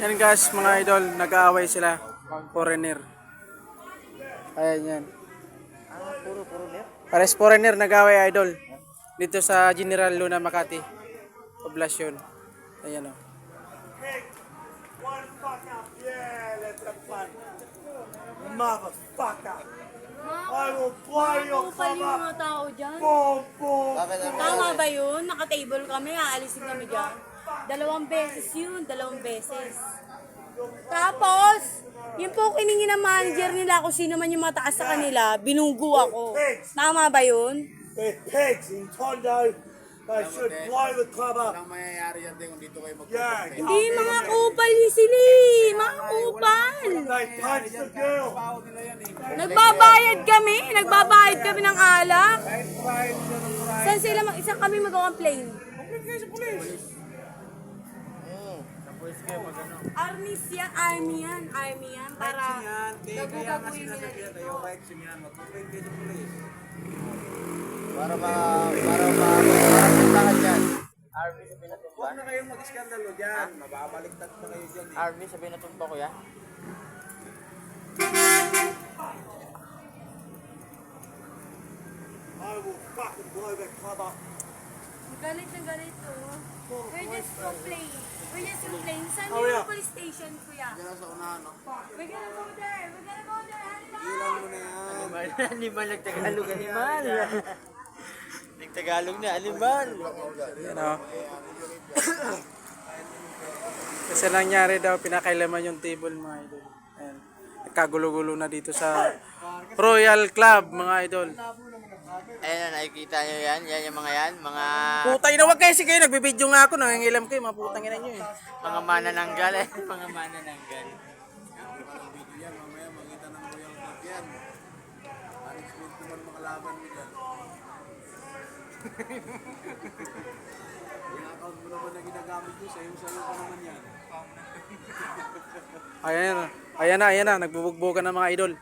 Yan guys, mga idol, nag-aaway sila. Foreigner. Ayan yan. Ah, puro, net. Pares foreigner nag-aaway idol. Dito sa General Luna Makati. Poblasyon. Ayan o. One fuck up, yeah, let's have fun. Motherfucker. I will blow your Kupal yung mga tao dyan. Boom, boom. Tama ba yun? Naka-table kami, aalisin kami dyan. Dalawang beses yun, dalawang beses. Tapos, yung po kiningi ng manager nila kung sino man yung mataas sa kanila, binunggu ako. Tama ba yun? They're pigs in Tondo. They should blow the club up. Ang mangyayari yan din kung dito kayo mag Yeah, Hindi, mga kupal yun sila eh. Mga kupal. they punched the girl. Nagbabayad kami. Nagbabayad kami ng alak. Saan sila mag isang kami mag-complain? Army yan, army yan, army yan. Para gagu-gaguin nila dito. Para ma... Para ma... Para yan. Army sa? Huwag na kayong mag-iskandalo dyan. Mababaliktad na kayo dyan. Army sa pinatumba ko yan? I will fucking blow club up. Galit na galit oh. We're just complain. We're just complain. Saan Oh, yeah. yung police station, kuya? Diyan sa unahan, no? We're gonna go there. We're gonna go there. Hali Ilan mo na yan. Animal, nagtagalog, animal. Nagtagalog na, animal. Yan o. Kasi nangyari daw, pinakailaman yung table mga idol. Ayan. Nagkagulo-gulo na dito sa Royal Club mga idol. Ayan na, nakikita nyo yan. Yan yung mga yan. Mga Putay na wag kasi kayo, nagbibideo nga ako, nangingilam kayo, maputang ina nyo eh. mga manananggal eh. mga manananggal. Ayan na, ayan na, ayan na, nagbubugbogan ng mga idol.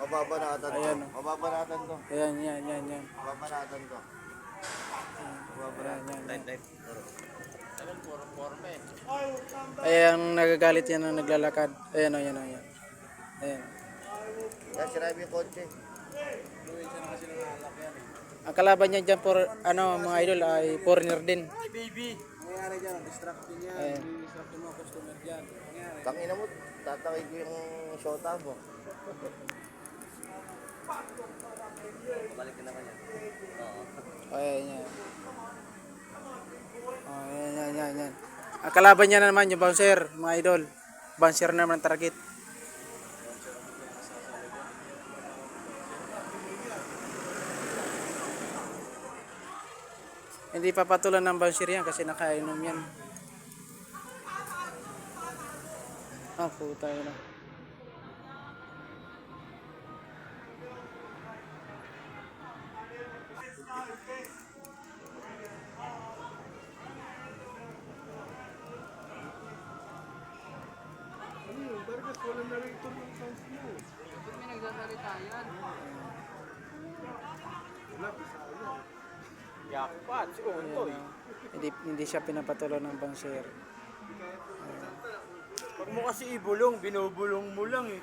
Mababanatan to. Ayan. Mababanatan to. Ayan, yan, yan, yan. Mababanatan to. Ayan, yan, yan. Eh. Ayan, nagagalit yan ang naglalakad. Ayan, ayan, ayan. Ayan. Yan, sirabi yung kotse. Ang kalaban niya dyan for, ano, mga idol, ay foreigner din. Baby! Nangyari dyan, distracting niya. Ayan. Distract yung mga customer dyan. Tangina mo, tatakay ko yung shota mo. Balik ka naman yan. Oo. Ayan, yan. Oh, ayan, yan, yan, yan. Ang kalaban niya naman, yung bouncer, mga idol. Bouncer naman ng target. Hindi papatulan ng bouncer yan kasi nakainom yan. Ah, puta yun na. Yakpat, si Untoy. Hindi, hindi siya pinapatulan ng bouncer. Pag mo kasi ibulong, binubulong mo lang eh.